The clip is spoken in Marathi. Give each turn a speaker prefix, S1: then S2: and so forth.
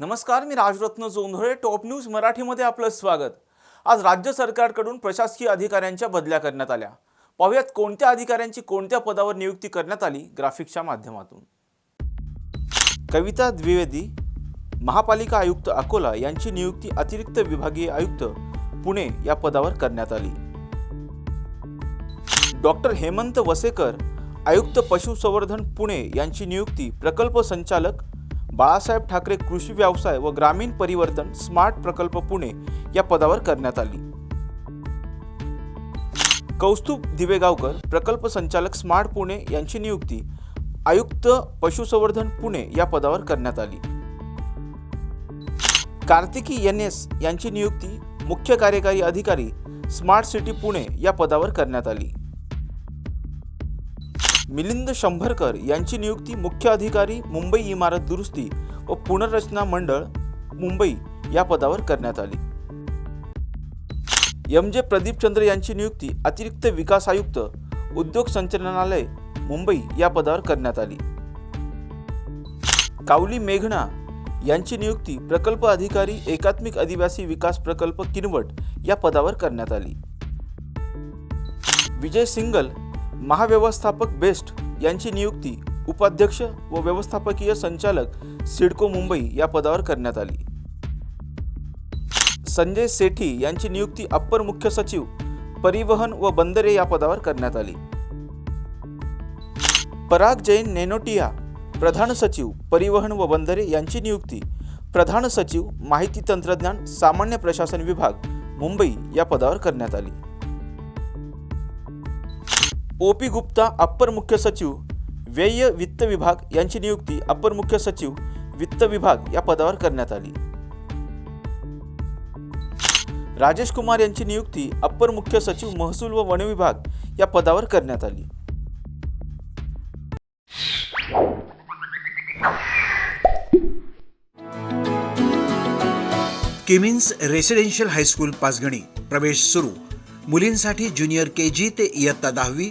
S1: नमस्कार मी राजरत्न जोंधळे टॉप न्यूज मराठीमध्ये आपलं स्वागत. आज राज्य सरकारकडून प्रशासकीय अधिकाऱ्यांच्या बदल्या करण्यात आल्या. पाहुयात कोणत्या अधिकाऱ्यांची कोणत्या पदावर नियुक्ती करण्यात आली ग्राफिक्सच्या माध्यमातून. कविता द्विवेदी महापालिका आयुक्त अकोला यांची नियुक्ती अतिरिक्त विभागीय आयुक्त पुणे या पदावर करण्यात आली. डॉक्टर हेमंत वसेकर आयुक्त पशुसंवर्धन पुणे यांची नियुक्ती प्रकल्प संचालक बाळासाहेब ठाकरे कृषी व्यवसाय व ग्रामीण परिवर्तन स्मार्ट प्रकल्प पुणे या पदावर करण्यात आली. कौस्तुभ दिवेगावकर प्रकल्प संचालक स्मार्ट पुणे यांची नियुक्ती आयुक्त पशुसंवर्धन पुणे या पदावर करण्यात आली. कार्तिकी एन एस यांची नियुक्ती मुख्य कार्यकारी अधिकारी स्मार्ट सिटी पुणे या पदावर करण्यात आली. मिलिंद शंभरकर यांची नियुक्ती मुख्य अधिकारी मुंबई इमारत दुरुस्ती व पुनर्रचना मंडळ मुंबई या पदावर करण्यात आली. एम जे प्रदीपचंद्र यांची नियुक्ती अतिरिक्त विकास आयुक्त उद्योग संचालनालय मुंबई या पदावर करण्यात आली. कावली मेघना यांची नियुक्ती प्रकल्प अधिकारी एकात्मिक आदिवासी विकास प्रकल्प किनवट या पदावर करण्यात आली. विजय सिंगल महाव्यवस्थापक बेस्ट यांची नियुक्ती उपाध्यक्ष व व्यवस्थापकीय संचालक सिडको मुंबई या पदावर करण्यात आली. संजय सेठी यांची नियुक्ती अप्पर मुख्य सचिव परिवहन व बंदरे या पदावर करण्यात आली. पराग जैन नेनोटिया प्रधान सचिव परिवहन व बंदरे यांची नियुक्ती प्रधान सचिव माहिती तंत्रज्ञान सामान्य प्रशासन विभाग मुंबई या पदावर करण्यात आली. ओ पी गुप्ता अप्पर मुख्य सचिव व्यय वित्त विभाग यांची नियुक्ती अप्पर मुख्य सचिव वित्त विभाग या पदावर करण्यात आली. राजेश कुमार यांची नियुक्ती अप्पर मुख्य सचिव महसूल व वन विभाग या पदावर करण्यात आली.
S2: किमिन्स रेसिडेन्शियल हायस्कूल पाचगणी प्रवेश सुरू. मुलींसाठी ज्युनियर के जी ते इयत्ता दहावी